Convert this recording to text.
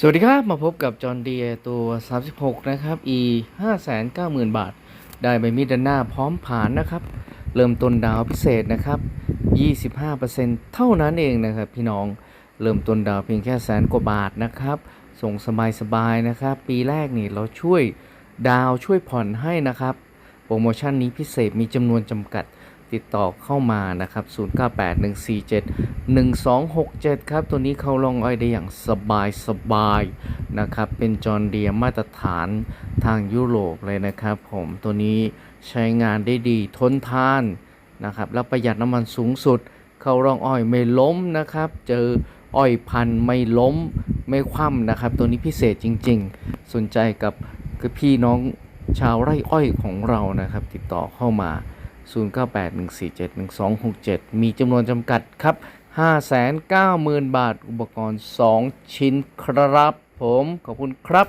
สวัสดีครับ มาพบกับจอห์นเดียตัว 36 นะครับ e 590,000 บาท ได้ใบมีดด้านหน้าพร้อมผ่านนะครับ เริ่มต้นดาวพิเศษนะครับ 25%เท่านั้นเองนะครับ พี่น้อง เริ่มต้นดาวเพียงแค่แสนกว่าบาทนะครับ ส่งสบายๆนะครับ ปีแรกนี่เราช่วยดาวช่วยผ่อนให้นะครับ โปรโมชั่นนี้พิเศษมีจำนวนจำกัด ติดต่อเข้ามานะครับ 0981471267 ครับ ตัวนี้เขาลองอ้อยได้อย่างสบายสบายๆนะครับ เป็นจอร์เดียมาตรฐานทางยุโรปเลยนะครับผมตัวนี้ใช้งานได้ดีทนทานนะครับ แล้วประหยัดน้ำมันสูงสุด เขารองอ้อยไม่ล้มนะครับ เจออ้อยพันไม่ล้มไม่คว่ำนะครับ ตัวนี้พิเศษจริง ๆ สนใจกับพี่น้องชาวไร่อ้อยของเรานะครับ ติดต่อเข้ามา 0981471267 มีจำนวนจำกัดครับ 590,000 บาท อุปกรณ์ 2 ชิ้นครับผม ขอบคุณครับ